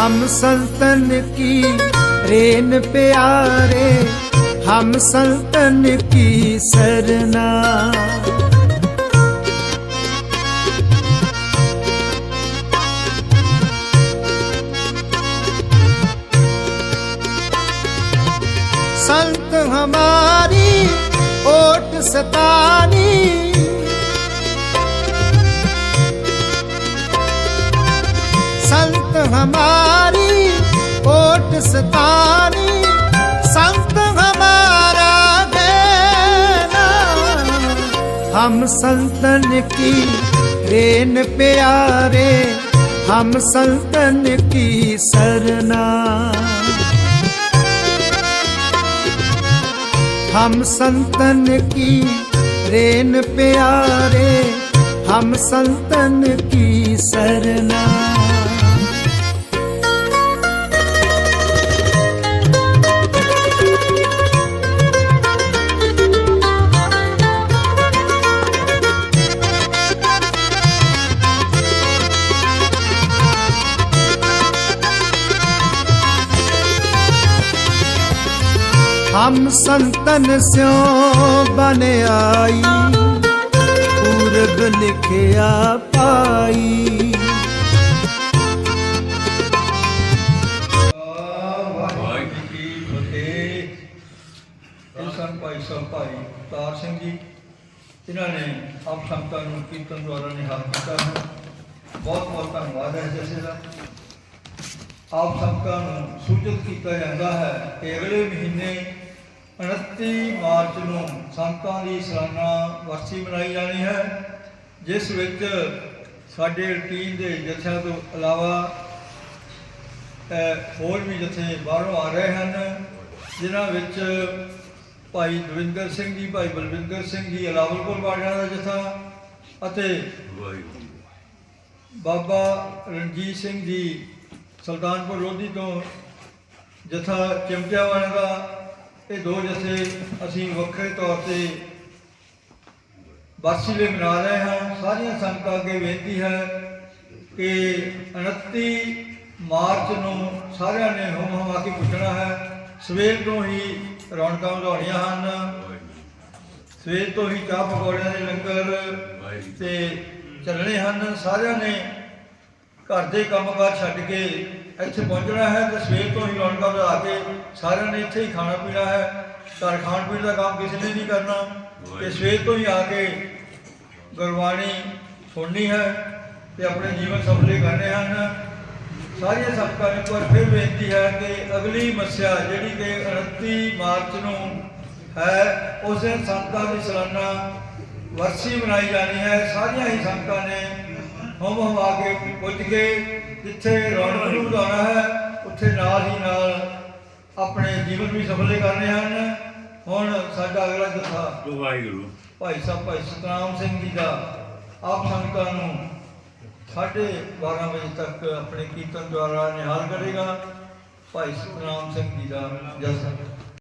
हम संतन की रेन प्यारे हम संतन की सरना संत हमारी ओट सतानी संत हमारी ओट सतानी संत हमारा देना हम संतन की रेन प्यारे हम संतन की सरना हम संतन की रेन प्यारे हम संतन की सरना हम संतन स्यो बन आई पूरब लिखिया पाई ਵਾਹਿਗੁਰੂ ਜੀ ਕੀ ਫਤਿਹ ਇਹ ਸਨ ਭਾਈ ਸਾਹਿਬ ਭਾਈ ਤਾਰ ਸਿੰਘ ਜੀ ਇਹਨਾਂ ਨੇ ਆਪ ਸੰਗਤਾਂ ਨੂੰ ਕੀਰਤਨ ਦੁਆਰਾ ਨਿਹਾਲ ਕੀਤਾ ਹੈ ਬਹੁਤ ਬਹੁਤ ਧੰਨਵਾਦ ਹੈ ਜਸੇ ਦਾ ਆਪ ਸੰਗਤਾਂ ਨੂੰ ਸੂਚਿਤ ਕੀਤਾ ਜਾਂਦਾ ਹੈ ਕਿ ਅਗਲੇ ਮਹੀਨੇ 29 ਮਾਰਚ ਨੂੰ ਸੰਗਤਾਂ ਦੀ ਸਾਲਾਨਾ ਵਰਸੀ ਮਨਾਈ ਜਾਣੀ ਹੈ ਜਿਸ ਵਿੱਚ ਸਾਡੇ ਰੂਟੀਨ ਦੇ ਜਥਿਆਂ ਤੋਂ ਇਲਾਵਾ ਹੋਰ ਵੀ ਜਿੱਥੇ ਬਾਹਰੋਂ ਆ ਰਹੇ ਹਨ ਜਿਨ੍ਹਾਂ ਵਿੱਚ ਭਾਈ ਦਵਿੰਦਰ ਸਿੰਘ ਜੀ ਭਾਈ ਬਲਵਿੰਦਰ ਸਿੰਘ ਜੀ ਅਲਾਵਲਪੁਰ ਵਾਲਿਆਂ ਦਾ ਜਥਾ ਅਤੇ ਬਾਬਾ ਰਣਜੀਤ ਸਿੰਘ ਜੀ ਸੁਲਤਾਨਪੁਰ ਲੋਧੀ ਤੋਂ ਜਥਾ ਚਿਮਟਿਆ ਵਾਲਿਆਂ ਦਾ ਇਹ ਦੋ ਜਥੇ ਅਸੀਂ ਵੱਖਰੇ ਤੌਰ ਤੇ ਬਰਸੀ ਲਈ ਮਨਾ ਰਹੇ ਹਾਂ ਸਾਰੀਆਂ ਸੰਗਤਾਂ ਅੱਗੇ ਬੇਨਤੀ ਹੈ ਕਿ 29 ਮਾਰਚ ਨੂੰ ਸਾਰਿਆਂ ਨੇ ਹੁਮ ਹੁਮਾ ਕੇ ਪੁੱਛਣਾ ਹੈ। ਸਵੇਰ ਤੋਂ ਹੀ ਰੌਣਕਾਂ ਵਧਾਉਣੀਆਂ ਹਨ। ਸਵੇਰ ਤੋਂ ਹੀ ਚਾਹ ਪਕੌੜਿਆਂ ਦੇ ਲੰਗਰ ਤੇ ਚੱਲਣੇ ਹਨ। ਸਾਰਿਆਂ ਨੇ ਘਰ ਦੇ ਕੰਮਕਾਰ ਛੱਡ ਕੇ ਇੱਥੇ ਪਹੁੰਚਣਾ ਹੈ ਤੇ ਸਵੇਰ ਤੋਂ ਹੀ ਰੌਣਕਾਂ ਵਧਾ ਕੇ ਸਾਰਿਆਂ ਨੇ ਇੱਥੇ ਹੀ ਖਾਣਾ ਪੀਣਾ ਹੈ। ਘਰ ਖਾਣ ਪੀਣ ਦਾ ਕੰਮ ਕਿਸੇ ਨੇ ਨਹੀਂ ਕਰਨਾ। ਤੇ ਸਵੇਰ ਤੋਂ ਹੀ ਆ ਕੇ ਗੁਰਬਾਣੀ ਸੁਣਨੀ ਹੈ ਤੇ ਆਪਣੇ ਜੀਵਨ ਸਫਲੇ ਕਰਨੇ ਹਨ। ਸਾਰੀਆਂ ਸੰਗਤਾਂ ਨੂੰ ਵਾਰ ਫਿਰ ਬੇਨਤੀ ਹੈ ਕਿ ਅਗਲੀ ਮੱਸਿਆ ਜਿਹੜੀ ਕਿ 29 ਮਾਰਚ ਨੂੰ ਹੈ ਉਸ ਦਿਨ ਸੰਗਤਾਂ ਦੀ ਸਾਲਾਨਾ ਵਰਸੀ ਮਨਾਈ ਜਾਣੀ ਹੈ। ਸਾਰੀਆਂ ਹੀ ਸੰਗਤਾਂ ਨੇ ਹਮ ਹਮ ਆ ਕੇ ਪੁੱਜ ਕੇ ਜਿੱਥੇ ਰੌਣਕ ਨੂੰ ਵਧਾਉਣਾ ਹੈ ਉੱਥੇ ਨਾਲ ਹੀ ਨਾਲ ਆਪਣੇ ਜੀਵਨ ਵੀ ਸਫਲੇ ਕਰਨੇ ਹਨ। ਹੁਣ ਸਾਡਾ ਅਗਲਾ ਜਥਾ ਵਾਹਿਗੁਰੂ। ਭਾਈ ਸਾਹਿਬ ਭਾਈ ਸਤਨਾਮ ਸਿੰਘ ਜੀ ਦਾ ਆਪ ਸੰਗਤਾਂ ਨੂੰ ਸਾਢੇ 12 ਵਜੇ ਤੱਕ ਆਪਣੇ ਕੀਰਤਨ ਦੁਆਰਾ ਨਿਹਾਲ ਕਰੇਗਾ। ਭਾਈ ਸਤਨਾਮ ਸਿੰਘ ਜੀ ਦਾ ਜਸ